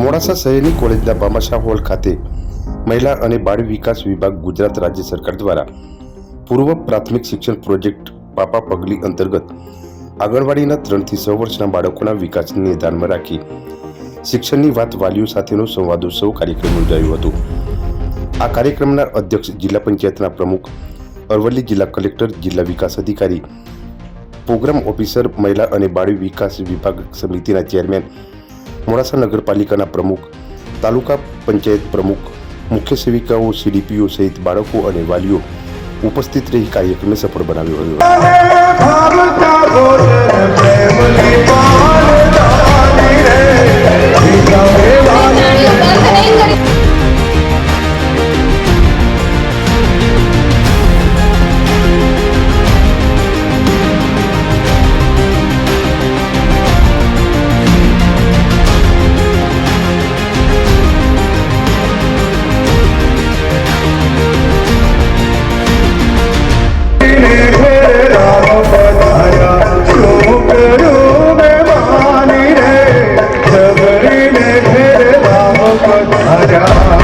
મોડાસા શહેરની કોલેજના બામાશા હોલ ખાતે મહિલા અને બાળ વિકાસ વિભાગ ગુજરાત રાજ્ય સરકાર દ્વારા પૂર્વ પ્રાથમિક શિક્ષણ પ્રોજેક્ટ પાપા પગલી અંતર્ગત આંગણવાડીના ત્રણથી છ વર્ષના બાળકોના વિકાસને ધ્યાનમાં રાખી શિક્ષણની વાત વાલીઓ સાથેનો સંવાદોત્સવ કાર્યક્રમ યોજાયો હતો. આ કાર્યક્રમના અધ્યક્ષ જિલ્લા પંચાયતના પ્રમુખ, અરવલ્લી જિલ્લા કલેક્ટર, જિલ્લા વિકાસ અધિકારી, પ્રોગ્રામ ઓફિસર, મહિલા અને બાળ વિકાસ વિભાગ સમિતિના ચેરમેન મોડાસા નગરપાલિકાના પ્રમુખ, તાલુકા પંચાયત પ્રમુખ, મુખ્ય સેવિકાઓ સીડીપીઓ સહિત બાળકો અને વાલીઓ ઉપસ્થિત રહી કાર્યક્રમને સફળ બનાવ્યો હતો 哈点家